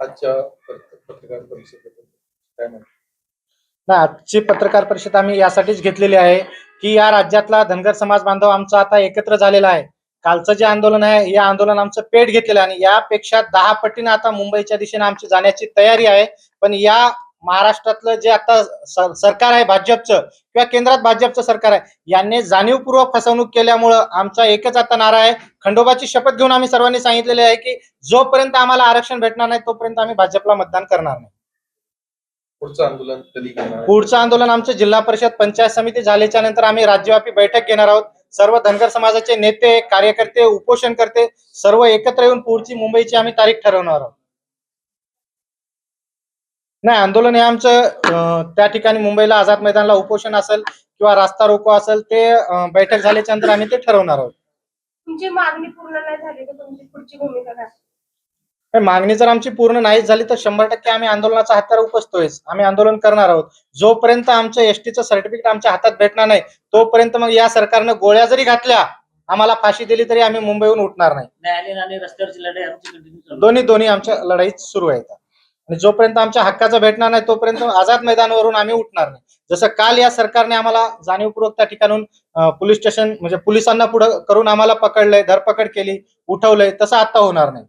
आजच्या पत्रकार परिषदेबद्दल काय ना आजची पत्रकार परिषद आम्ही यासाठीच घेतलेली आहे की या राज्यातला धनगर समाज बांधव आमचा आता एकत्र झालेला आहे. कालचं जे आंदोलन आहे या आंदोलन आमचं पेट घेतलेलं आहे आणि यापेक्षा दहा पटीनं आता मुंबईच्या दिशेने आमची जाण्याची तयारी आहे. पण या महाराष्ट्रातलं जे आता सरकार आहे भाजपचं किंवा केंद्रात भाजपचं सरकार आहे यांनी जाणीवपूर्वक फसवणूक केल्यामुळं आमचा एकच आता नारा आहे. खंडोबाची शपथ घेऊन आम्ही सर्वांनी सांगितलेले आहे की जोपर्यंत आम्हाला आरक्षण भेटणार नाही तोपर्यंत आम्ही भाजपला मतदान करणार नाही. पुढचं आंदोलन कधी? पुढचं आंदोलन आमचं जिल्हा परिषद पंचायत समिती झाल्याच्यानंतर आम्ही राज्यव्यापी बैठक घेणार आहोत. सर्व धनगर समाजाचे नेते कार्यकर्ते उपोषण करते सर्व एकत्र येऊन पुढची मुंबईची आम्ही तारीख ठरवणार आहोत. नाही आंदोलन हे आमचं त्या ठिकाणी मुंबईला आझाद मैदानला उपोषण असेल किंवा रास्ता रोको असेल ते बैठक झाल्याच्यानंतर आम्ही ते ठरवणार आहोत. तुमची मागणी पूर्ण नाही झाली तर तुमची पुढची भूमिका काय? मागणी जर आमची पूर्ण नाही झाली तर शंभर टक्के आम्ही आंदोलनाचा हातार उपसतोय आम्ही आंदोलन करणार आहोत. जोपर्यंत आमचं एसटीचं सर्टिफिकेट आमच्या हातात भेटणार नाही तोपर्यंत मग या सरकारनं गोळ्या जरी घातल्या आम्हाला फाशी दिली तरी आम्ही मुंबईहून उठणार नाही. न्यायालयीन आणि रस्त्यावरची लढाई आमची कंटिन्यू चालू आहे. दोन्ही दोन्ही आमच्या लढाईत सुरू आहेत. आणि जोपर्यंत आमच्या हक्काचं भेटणार नाही तोपर्यंत आझाद मैदानावरून आम्ही उठणार नाही. जसं काल या सरकारने आम्हाला जाणीवपूर्वक त्या ठिकाणून पोलीस स्टेशन म्हणजे पोलिसांना पुढे करून आम्हाला पकडलंय धरपकड केली उठवलंय तसं आता होणार नाही.